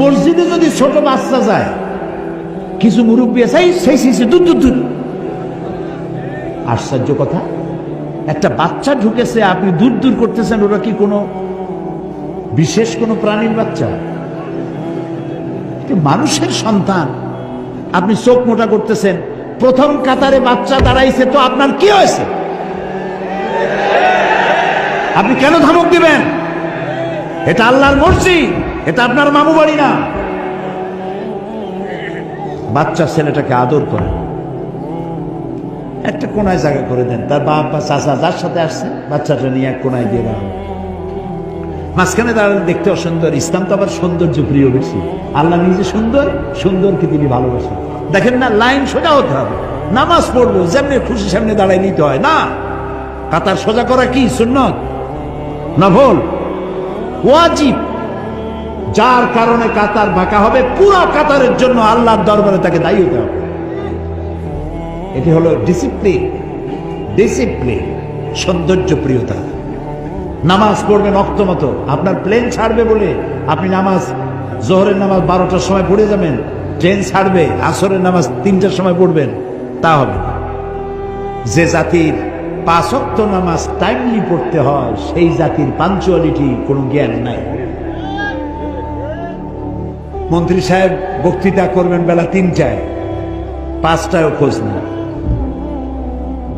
মসজিদে যদি ছোট বাচ্চা যায়, কিছু মুরব্বী আছে সেই দূর আশ্চর্য কথা। একটা বাচ্চা ঢুকেছে, আপনি দূর দূর করতেছেন, ওরা কি কোনো বিশেষ কোনো প্রাণীর বাচ্চা? মানুষের সন্তান। আপনি চোখ মোটা করতেছেন, প্রথম কাতারে বাচ্চা দাঁড়াইছে, তো আপনার কি হয়েছে? আপনি কেন ধমক দিবেন? এটা আল্লাহর মসজিদ। এটা আপনার মামু বাড়ি না। বাচ্চা ছেলেটাকে আদর করেন। একটা কোনায় জায়গা করে দেন। তার বাপ বা চাচা যার সাথে আসছে, বাচ্চাটা নিয়ে এক কোনায় দিয়ে দাঁড়ান। মাঝখানে দাঁড়ালে দেখতে অসুন্দর। ইসলাম তো আবার সৌন্দর্য প্রিয় বেশি। আল্লাহ নিজে সুন্দর, সুন্দরকে তিনি ভালোবাসেন। দেখেন না, লাইন সোজা হতে হবে। নামাজ পড়ব যেমনি খুশি সামনে দাঁড়ায় নিতে হয়। না, কাতার সোজা করা কি? সুন্নত? নভল? ওয়াজিব? যার কারণে কাতার বাঁকা হবে, পুরো কাতারের জন্য আল্লাহর দরবারে তাকে দায়ী হতে হবে। এটি হলো ডিসিপ্লিন ডিসিপ্লিন সৌন্দর্য প্রিয়তা নামাজ পড়বেন অক্ত মতো, আপনার প্লেন ছাড়বে বলে আপনি নামাজ, জোহরের নামাজ বারোটার সময় পড়ে যাবেন ট্রেন ছাড়বে, আসরের নামাজ তিনটার সময় পড়বেন, তা হবে যে জাতির পাঁচক্ত নামাজ টাইমলি পড়তে হয়, সেই জাতির পাঞ্চুয়ালিটি কোনো জ্ঞান নাই। মন্ত্রী সাহেব বক্তৃতা করবেন বেলা তিনটায়। পাঁচটায় খোঁজ নেই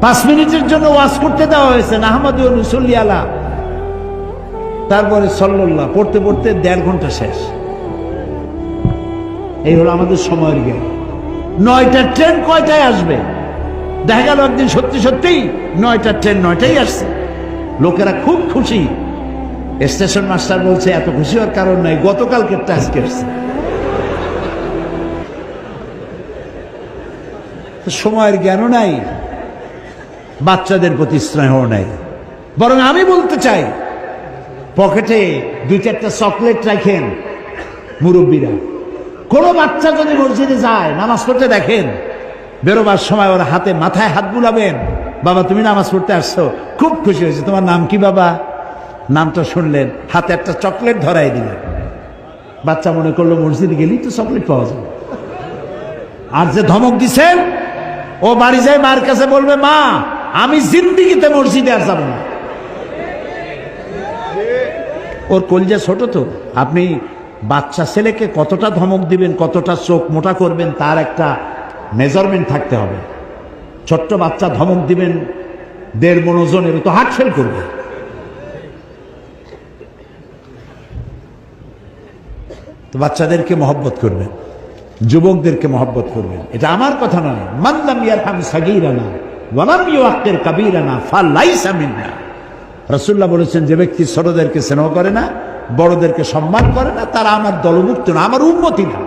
পাঁচ মিনিটের জন্য ওয়াজ করতে দেওয়া হয়েছে আহমদ আলা। তারপরে সল্লাহ পড়তে পড়তে দেড় ঘণ্টা শেষ। এই হলো আমাদের সময়ের জ্ঞান। নয়টা ট্রেন কয়টায় আসবে? দেখা গেল একদিন সত্যি সত্যি নয়টা ট্রেন নয়টাই আসছে। লোকেরা খুব খুশি। স্টেশন মাস্টার বলছে, এত খুশি হওয়ার কারণ নাই, গতকালকেরটা আজকে এসছে সময়ের জ্ঞানও নাই, বাচ্চাদের প্রতি স্নেহ নাই। বরং আমি বলতে চাই, পকেটে দুই চারটা চকলেট রাখেন মুরব্বীরা। কোনো বাচ্চা যদি মসজিদে যায়, নামাজ পড়তে দেখেন, বেরোবার সময় ওর হাতে মাথায় হাত বুলাবেন, বাবা, তুমি নামাজ পড়তে আসছো, খুব খুশি হয়েছে, তোমার নাম কি বাবা? নামটা শুনলেন, হাতে একটা চকলেট ধরাই দিলেন। বাচ্চা মনে করল, মসজিদে গেলেই তো চকলেট পাওয়া যায়। আর যে ধমক দিছেন ও বাড়ি যায় মার কাছে বলবে, মা, আমি জিন্দিগিতে মসজিদে আর যাব না। ওর কলজা ছোট তো। আপনি বাচ্চা ছেলেকে কতটা ধমক দিবেন, কতটা চোখ মোটা করবেন, তার একটা মেজারমেন্ট থাকতে হবে। ছোট্ট বাচ্চা ধমক দিবেন, দেড় মনোজনের তো হার্ট ফেল করবে। তো বাচ্চাদেরকে মহব্বত করবেন। যুবকদেরকে মহব্বত করবেন। এটা আমার কথা নয়। মানলাম ইয়ারহাম সাগিরানা ওয়ালাম ইউআক্কির কাবীরানা ফালাইসা মিন্না। রাসূলুল্লাহ বলেছেন, যে ব্যক্তি ছোটদেরকে স্নেহ করে না, বড়দেরকে সম্মান করে না, তারা আমার দলমুক্ত না, আমার উন্নতি না।